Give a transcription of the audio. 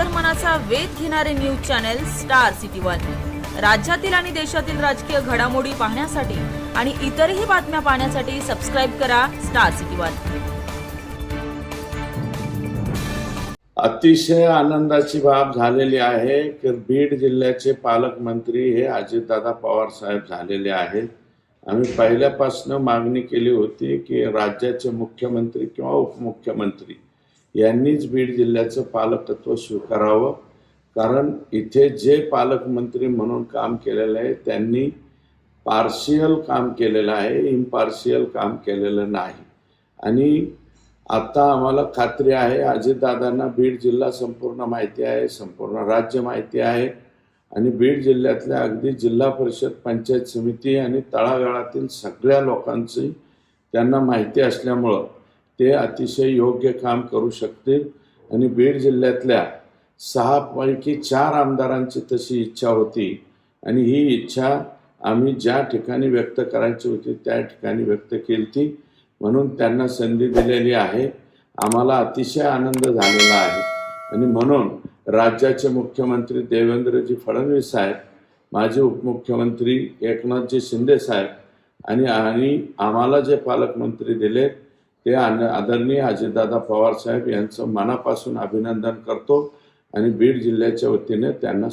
अंतर्मनाचा वेध घेणारे news channel star city one. राज्यातील आणि देशातील राजकीय घडामोडी पाहण्यासाठी आणि इतरही बातम्या पाहण्यासाठी सबस्क्राईब करा स्टार सिटी वन. अतिशय आनंदाची बाब झालेली आहे की बीड जिल्ह्याचे पालकमंत्री हे अजितदादा पवार साहेब झालेले आहेत. आम्ही पहिल्यापासून मागणी केली होती की राज्याचे मुख्यमंत्री किंवा उपमुख्यमंत्री यांनीच बीड जिल्ह्याचं पालकत्व स्वीकारावं. कारण इथे जे पालकमंत्री म्हणून काम केलेलं आहे त्यांनी पार्शियल काम केलेलं आहे इम्पार्शियल काम केलेलं नाही. आणि आता आम्हाला खात्री आहे अजितदादांना बीड जिल्हा संपूर्ण माहिती आहे संपूर्ण राज्य माहिती आहे. आणि बीड जिल्ह्यातल्या अगदी जिल्हा परिषद पंचायत समिती आणि तळागाळातील सगळ्या लोकांची त्यांना माहिती असल्यामुळं ते अतिशय योग्य काम करू शकतील. आणि बीड जिल्ह्यातल्या सहापैकी चार आमदारांची तशी इच्छा होती. आणि ही इच्छा आम्ही ज्या ठिकाणी व्यक्त करायची होती त्या ठिकाणी व्यक्त केली ती म्हणून त्यांना संधी दिलेली आहे. आम्हाला अतिशय आनंद झालेला आहे. आणि म्हणून राज्याचे मुख्यमंत्री देवेंद्रजी फडणवीस साहेब माजी उपमुख्यमंत्री एकनाथजी शिंदे साहेब आणि आणि आम्हाला जे पालकमंत्री दिले ते आन- आदरणीय अजितदादा पवार साहेब यांचं मनापासून अभिनंदन करतो आणि बीड जिल्ह्याच्या वतीने त्यांना